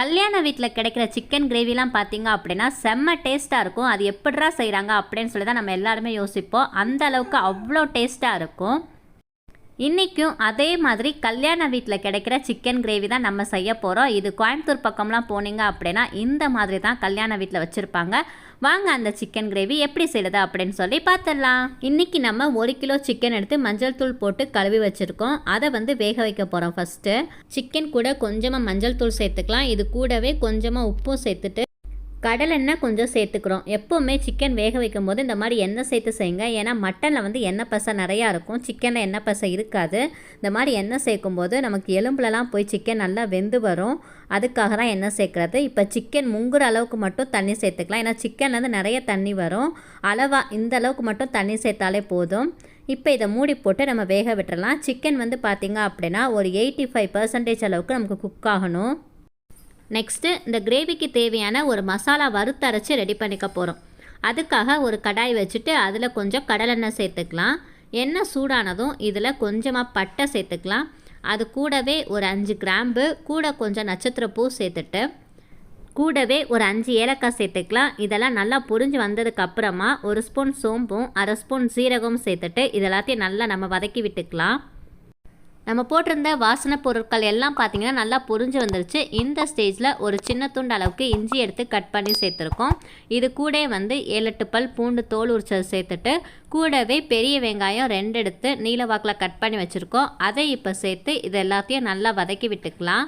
கல்யாண வீட்டில் கிடைக்கிற சிக்கன் கிரேவிலாம் பார்த்தீங்க அப்படின்னா செம்ம டேஸ்ட்டாக இருக்கும். அது எப்படிரா செய்கிறாங்க அப்படின்னு சொல்லி தான் நம்ம எல்லாருமே யோசிப்போம். அந்த அளவுக்கு அவ்வளோ டேஸ்ட்டாக இருக்கும். இன்றைக்கும் அதே மாதிரி கல்யாண வீட்டில் கிடைக்கிற சிக்கன் கிரேவி தான் நம்ம செய்ய போகிறோம் இது கோயம்புத்தூர் பக்கம்லாம் போனீங்க அப்படின்னா இந்த மாதிரி தான் கல்யாண வீட்டில் வச்சுருப்பாங்க. வாங்க அந்த சிக்கன் கிரேவி எப்படி செய்யுது அப்படின்னு சொல்லி பார்த்துடலாம். இன்றைக்கி நம்ம ஒரு கிலோ சிக்கன் எடுத்து மஞ்சள் தூள் போட்டு கழுவி வச்சுருக்கோம். அதை வந்து வேக வைக்க போகிறோம் ஃபஸ்ட்டு சிக்கன் கூட கொஞ்சமாக மஞ்சள் தூள் சேர்த்துக்கலாம். இது கூடவே கொஞ்சமாக உப்பும் சேர்த்துட்டு கடலெண்ணெய் கொஞ்சம் சேர்த்துக்கிறோம். எப்போவுமே சிக்கன் வேக வைக்கும் போது இந்த மாதிரி எண்ணெய் சேர்த்து செய்யுங்க. ஏன்னா மட்டனில் வந்து எண்ணெய் பசை நிறையா இருக்கும். சிக்கனில் எண்ணெய் பசை இருக்காது. இந்த மாதிரி எண்ணெய் சேர்க்கும் போது நமக்கு எலும்புலலாம் போய் சிக்கன் நல்லா வெந்து வரும். அதுக்காக தான் எண்ணெய் சேர்க்குறது. இப்போ சிக்கன் முங்குற அளவுக்கு மட்டும் தண்ணி சேர்த்துக்கலாம். ஏன்னா சிக்கன்லேருந்து நிறைய தண்ணி வரும். அளவாக இந்த அளவுக்கு மட்டும் தண்ணி சேர்த்தாலே போதும். இப்போ இதை மூடி போட்டு நம்ம வேக விட்டுறலாம். சிக்கன் வந்து பார்த்திங்க அப்படின்னா ஒரு எயிட்டி ஃபைவ் பர்சன்டேஜ் அளவுக்கு நமக்கு குக் ஆகணும். நெக்ஸ்ட்டு இந்த கிரேவிக்கு தேவையான ஒரு மசாலா வறுத்து அரைச்சி ரெடி பண்ணிக்க போகிறோம் அதுக்காக ஒரு கடாய் வச்சுட்டு அதில் கொஞ்சம் கடலெண்ணெய் சேர்த்துக்கலாம். எண்ணெய் சூடானதும் இதில் கொஞ்சமாக பட்டை சேர்த்துக்கலாம். அது கூடவே ஒரு அஞ்சு கிராம்பு கூட கொஞ்சம் நட்சத்திரப்பூ சேர்த்துட்டு கூடவே ஒரு அஞ்சு ஏலக்காய் சேர்த்துக்கலாம். இதெல்லாம் நல்லா புரிஞ்சு வந்ததுக்கப்புறமா ஒரு ஸ்பூன் சோம்பும் அரை ஸ்பூன் சீரகமும் சேர்த்துட்டு இதெல்லாத்தையும் நல்லா நம்ம வதக்கி விட்டுக்கலாம். நம்ம போட்டிருந்த வாசனை பொருட்கள் எல்லாம் பார்த்தீங்கன்னா நல்லா புரிஞ்சு வந்துருச்சு. இந்த ஸ்டேஜில் ஒரு சின்ன துண்டு அளவுக்கு இஞ்சி எடுத்து கட் பண்ணி சேர்த்துருக்கோம். இது கூட வந்து ஏழு எட்டு பல் பூண்டு தோல் உரிச்சது சேர்த்துட்டு கூடவே பெரிய வெங்காயம் ரெண்டு எடுத்து நீல வாக்கில் கட் பண்ணி வச்சுருக்கோம். அதை இப்போ சேர்த்து இது எல்லாத்தையும் நல்லா வதக்கி விட்டுக்கலாம்.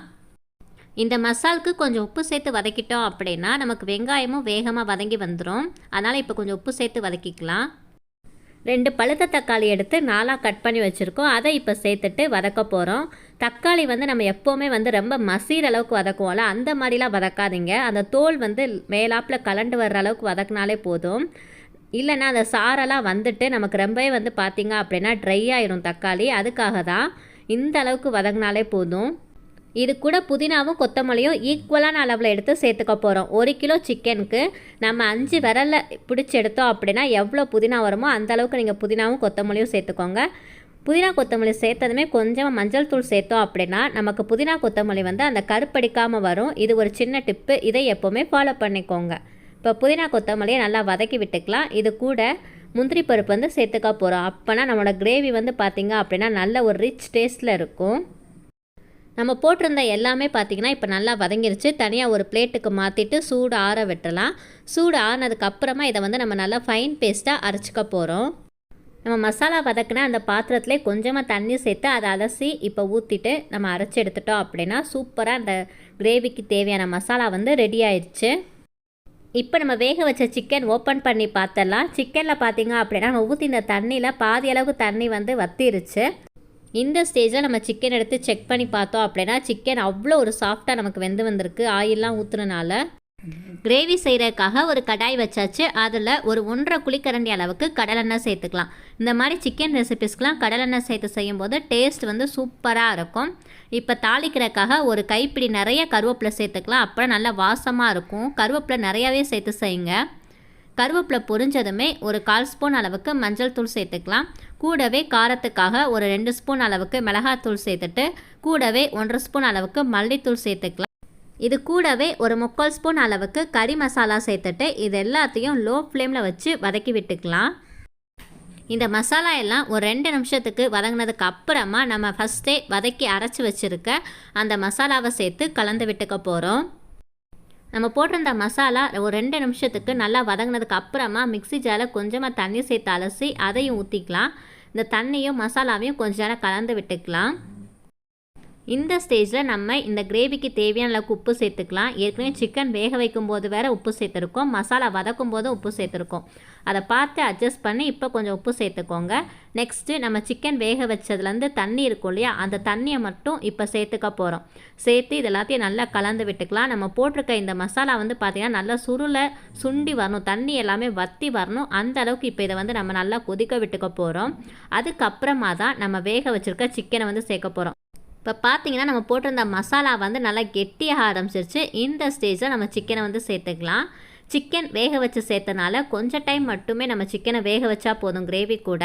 இந்த மசாலுக்கு கொஞ்சம் உப்பு சேர்த்து வதக்கிட்டோம் அப்படின்னா நமக்கு வெங்காயமும் வேகமாக வதங்கி வந்துடும் அதனால் இப்போ கொஞ்சம் உப்பு சேர்த்து வதக்கிக்கலாம். ரெண்டு பழுத்த தக்காளி எடுத்து நாலாக கட் பண்ணி வச்சுருக்கோம். அதை இப்போ சேர்த்துட்டு வதக்க போகிறோம் தக்காளி வந்து நம்ம எப்போவுமே வந்து ரொம்ப மசீர் அளவுக்கு வதக்குவோம்ல அந்த மாதிரிலாம் வதக்காதீங்க. அந்த தோல் வந்து மேலாப்பில் கலண்டு வர்ற அளவுக்கு வதக்கினாலே போதும். இல்லைன்னா அந்த சாரெல்லாம் வந்துட்டு நமக்கு ரொம்பவே வந்து பார்த்திங்க அப்படின்னா ட்ரை ஆயிரும் தக்காளி. அதுக்காக தான் இந்த அளவுக்கு வதங்கினாலே போதும். இது கூட புதினாவும் கொத்தமல்லியும் ஈக்குவலான அளவில் எடுத்து சேர்த்துக்க போகிறோம் ஒரு கிலோ சிக்கனுக்கு நம்ம அஞ்சு விரலில் பிடிச்சி எடுத்தோம் அப்படின்னா எவ்வளோ புதினா வருமோ அந்த அளவுக்கு நீங்கள் புதினாவும் கொத்தமல்லியும் சேர்த்துக்கோங்க. புதினா கொத்தமல்லி சேர்த்ததுமே கொஞ்சமாக மஞ்சள் தூள் சேர்த்தோம் அப்படின்னா நமக்கு புதினா கொத்தமல்லி வந்து அந்த கருப்படிக்காமல் வரும். இது ஒரு சின்ன டிப்பு இதை எப்போவுமே ஃபாலோ பண்ணிக்கோங்க. இப்போ புதினா கொத்தமல்லியை நல்லா வதக்கி விட்டுக்கலாம். இது கூட முந்திரி பருப்பு வந்து சேர்த்துக்க போகிறோம் அப்போனா நம்மளோட கிரேவி வந்து பார்த்திங்க அப்படின்னா நல்ல ஒரு ரிச் டேஸ்ட்டில் இருக்கும். நம்ம போட்டிருந்த எல்லாமே பார்த்திங்கன்னா இப்போ நல்லா வதங்கிருச்சு. தனியாக ஒரு பிளேட்டுக்கு மாற்றிட்டு சூடு ஆற விட்டுறலாம். சூடு ஆறினதுக்கப்புறமா இதை வந்து நம்ம நல்லா ஃபைன் பேஸ்ட்டாக அரைச்சிக்க போகிறோம் நம்ம மசாலா வதக்கினா அந்த பாத்திரத்திலே கொஞ்சமாக தண்ணி சேர்த்து அதை அலசி இப்போ ஊற்றிட்டு நம்ம அரைச்சி எடுத்துட்டோம் அப்படின்னா சூப்பராக அந்த கிரேவிக்கு தேவையான மசாலா வந்து ரெடி ஆயிடுச்சு இப்போ நம்ம வேக வச்ச சிக்கன் ஓப்பன் பண்ணி பார்த்தலாம் சிக்கனில் பார்த்தீங்க அப்படின்னா நம்ம ஊற்றின தண்ணியில் பாதி அளவுக்கு தண்ணி வந்து வத்திருச்சு. இந்த ஸ்டேஜில் நம்ம சிக்கன் எடுத்து செக் பண்ணி பார்த்தோம் அப்படின்னா சிக்கன் அவ்வளோ ஒரு சாஃப்டாக நமக்கு வெந்து வந்திருக்கு. ஆயிலெலாம் ஊற்றுனனால கிரேவி செய்கிறதுக்காக ஒரு கடாய் வச்சாச்சு. அதில் ஒரு ஒன்றரை குழிக்கரண்டி அளவுக்கு கடலெண்ணெய் சேர்த்துக்கலாம். இந்த மாதிரி சிக்கன் ரெசிபிஸ்க்கெலாம் கடலெண்ணெய் சேர்த்து செய்யும்போது டேஸ்ட் வந்து சூப்பராக இருக்கும். இப்போ தாளிக்கிறதுக்காக ஒரு கைப்பிடி நிறைய கருவேப்பிலை சேர்த்துக்கலாம். அப்புறம் நல்லா வாசமாக இருக்கும். கருவேப்பிலை நிறையாவே சேர்த்து செய்யுங்க. கருவேப்பிலை பொரிஞ்சதுமே ஒரு கால் ஸ்பூன் அளவுக்கு மஞ்சள் தூள் சேர்த்துக்கலாம். கூடவே காரத்துக்காக ஒரு ரெண்டு ஸ்பூன் அளவுக்கு மிளகாத்தூள் சேர்த்துட்டு கூடவே ஒன்றரை ஸ்பூன் அளவுக்கு மல்லித்தூள் சேர்த்துக்கலாம். இது கூடவே ஒரு முக்கால் ஸ்பூன் அளவுக்கு கறி மசாலா சேர்த்துட்டு இது எல்லாத்தையும் லோ ஃப்ளேமில் வச்சு வதக்கி விட்டுக்கலாம். இந்த மசாலா எல்லாம் ஒரு ரெண்டு நிமிஷத்துக்கு வதங்கினதுக்கு அப்புறமா நம்ம ஃபஸ்ட்டே வதக்கி அரைச்சி வச்சுருக்க அந்த மசாலாவை சேர்த்து கலந்து விட்டுக்க போகிறோம் நம்ம போட்டிருந்த மசாலா ஒரு ரெண்டு நிமிஷத்துக்கு நல்லா வதங்கினதுக்கு அப்புறமா மிக்ஸி ஜாரில் கொஞ்சமாக தண்ணி சேர்த்து அலசி அதையும் ஊற்றிக்கலாம் இந்த தண்ணியும் மசாலாவையும் கொஞ்ச நேரம் கலந்து விட்டுக்கலாம். இந்த ஸ்டேஜில் நம்ம இந்த கிரேவிக்கு தேவையான அளவுக்கு உப்பு சேர்த்துக்கலாம். ஏற்கனவே சிக்கன் வேக வைக்கும் போது வேறு உப்பு சேர்த்துருக்கோம். மசாலா வதக்கும் போது உப்பு சேர்த்துருக்கோம். அதை பார்த்து அட்ஜஸ்ட் பண்ணி இப்போ கொஞ்சம் உப்பு சேர்த்துக்கோங்க. நெக்ஸ்ட்டு நம்ம சிக்கன் வேக வச்சதுலேருந்து தண்ணி இருக்கும் இல்லையா? அந்த தண்ணியை மட்டும் இப்போ சேர்த்துக்க போகிறோம் சேர்த்து இது எல்லாத்தையும் நல்லா கலந்து விட்டுக்கலாம். நம்ம போட்டிருக்க இந்த மசாலா வந்து பார்த்திங்கன்னா நல்லா சுருளை சுண்டி வரணும். தண்ணி எல்லாமே வத்தி வரணும். அந்த அளவுக்கு இப்போ இதை வந்து நம்ம நல்லா கொதிக்க விட்டுக்க போகிறோம் அதுக்கப்புறமா தான் நம்ம வேக வச்சுருக்க சிக்கனை வந்து சேர்க்க போகிறோம் இப்போ பார்த்தீங்கன்னா நம்ம போட்டிருந்த மசாலா வந்து நல்லா கெட்டியாக ஆரம்பிச்சிருச்சு. இந்த ஸ்டேஜில் நம்ம சிக்கனை வந்து சேர்த்துக்கலாம். சிக்கன் வேக வச்சு சேர்த்தனால கொஞ்சம் டைம் மட்டுமே நம்ம சிக்கனை வேக வச்சா போதும் கிரேவி கூட.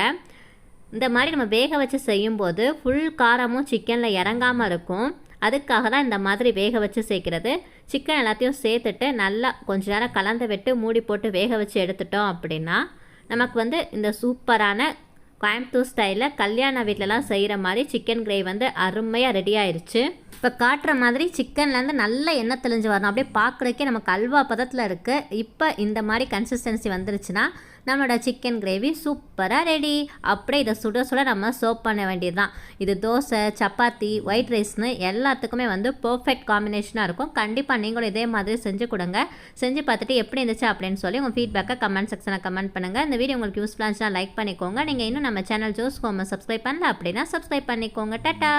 இந்த மாதிரி நம்ம வேக வச்சு செய்யும்போது ஃபுல் காரமும் சிக்கனில் இறங்காமல் இருக்கும். அதுக்காக தான் இந்த மாதிரி வேக வச்சு சேர்க்கிறது. சிக்கன் எல்லாத்தையும் சேர்த்துட்டு நல்லா கொஞ்ச நேரம் கலந்து விட்டு மூடி போட்டு வேக வச்சு எடுத்துட்டோம் அப்படின்னா நமக்கு வந்து இந்த சூப்பரான கோயம்புத்தூர் ஸ்டைலில் கல்யாண வீட்டிலலாம் செய்கிற மாதிரி சிக்கன் கிரேவி வந்து அருமையாக ரெடி ஆயிடுச்சு இப்போ காட்டுற மாதிரி சிக்கன்லேருந்து நல்ல எண்ணெய் தெளிஞ்சு வரணும். அப்படியே பார்க்குறதுக்கே நமக்கு அல்வா பதத்தில் இருக்குது இப்போ இந்த மாதிரி கன்சிஸ்டன்சி வந்துருச்சுன்னா நம்மளோட சிக்கன் கிரேவி சூப்பராக ரெடி அப்படியே இதை சுட சுட நம்ம சர்வ் பண்ண வேண்டியது தான் இது தோசை சப்பாத்தி ஒயிட் ரைஸ்னு எல்லாத்துக்குமே வந்து பர்ஃபெக்ட் காம்பினேஷனாக இருக்கும். கண்டிப்பாக நீங்களும் இதே மாதிரி செஞ்சு கொடுங்க. செஞ்சு பார்த்துட்டு எப்படி இருந்துச்சு அப்படின்னு சொல்லி உங்கள் ஃபீட்பேக்கை கமெண்ட் செக்ஷனில் கமெண்ட் பண்ணுங்கள் இந்த வீடியோ உங்களுக்கு யூஸ்ஃபுல்லாக இருந்துச்சுன்னா லைக் பண்ணிக்கோங்க. நீங்கள் இன்னும் நம்ம சேனல் ஜோஸ் ஹோமை சப்ஸ்கிரைப் பண்ணல அப்படின்னா சப்ஸ்கிரைப் பண்ணிக்கோங்க. டாட்டா!